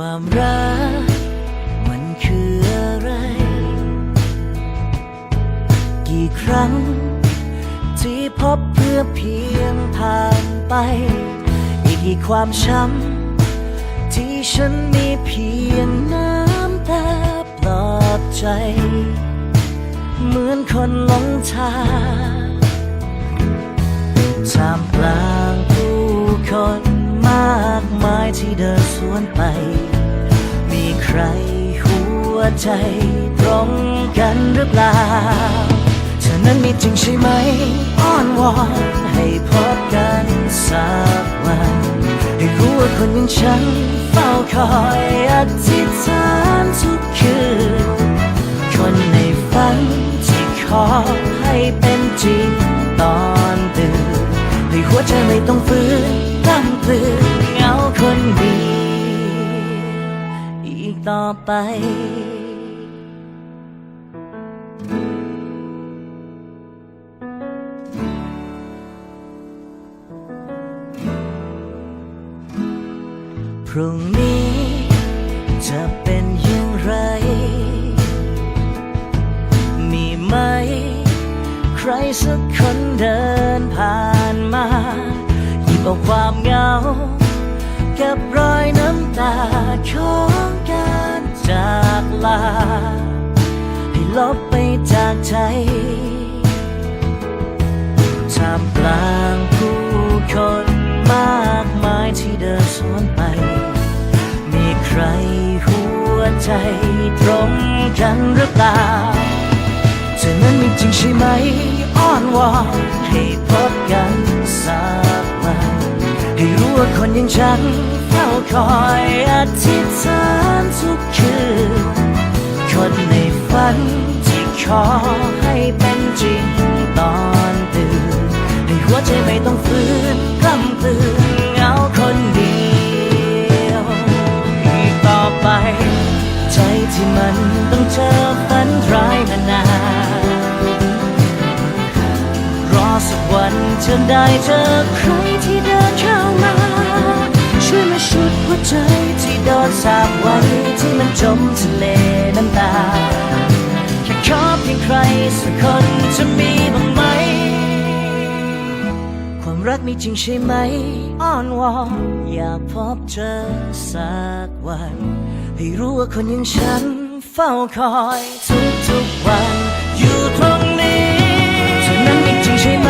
ความรัก มันคืออะไร กี่ครั้ง ที่พบเพื่อเพียงผ่านไป อีกกี่ความช้ำ ที่ฉันมีเพียงน้ำตาปลอบใจ เหมือนคนหลงทางท่ามกลาายที่เดินสวนไป มีใครหัวใจตรงกันหรือเปล่าเธอนั้นมีจริงใช่ไหม อ้อนวอนให้พบกันสักวัน ให้รู้ว่าคนอย่างฉันเฝ้าคอยอธิษฐานทุกคืน คนในฝันที่ขอให้เป็นจริงตอนตื่นให้หัวใจไม่ต้องฟื้นตั้งปลือเหงา คนดี อีกต่อไปพรุ่งนี้จะเป็นอย่างไร มีไหม ใครสักคนเดินผ่านมา หยิบเอาความเหงา กับรอยน้ำตาของการจากลา ให้ลบไปจากใจท่ามกลางผู้คนมากมายที่เดินสวนไป มีใครหัวใจตรงกันหรือเปล่าเธอนั้นมีจริงใช่ไหม อ้อนวอนให้พบกันสัก ว่าคนอย่างฉันเฝ้าคอยอธิษฐานทุกคืน คนในฝันที่ขอให้เป็นจริงตอนตื่น ให้หัวใจไม่ต้องฟื้นกล้ำกลืนเงาคนเดียวอีกต่อไป ใจที่มันต้องเจอฝันร้ายมานานรอสักวันจะได้เจอใคร จมทะเลน้ำตา แค่ขอเพียงใครสักคนจะมีบ้างไหม ความรักมีจริงใช่ไหม อ้อนวอนอยากพบเจอสักวัน ให้รู้ว่าคนอย่างฉันเฝ้าคอยทุกทุกๆวันอยู่ตรงนี้เธอนั้นมีจริงใช่ไหม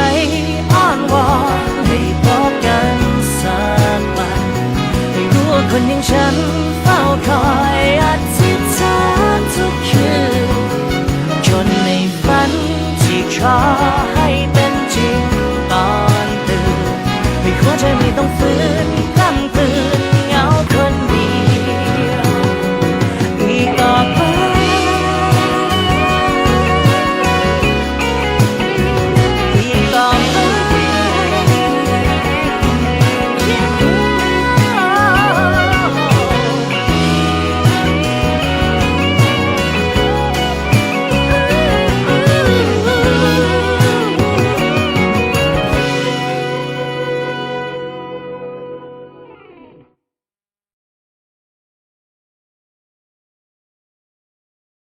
อ้อนวอนให้พบกันสักวัน ให้รู้ว่าคนอย่างฉัน 我却没懂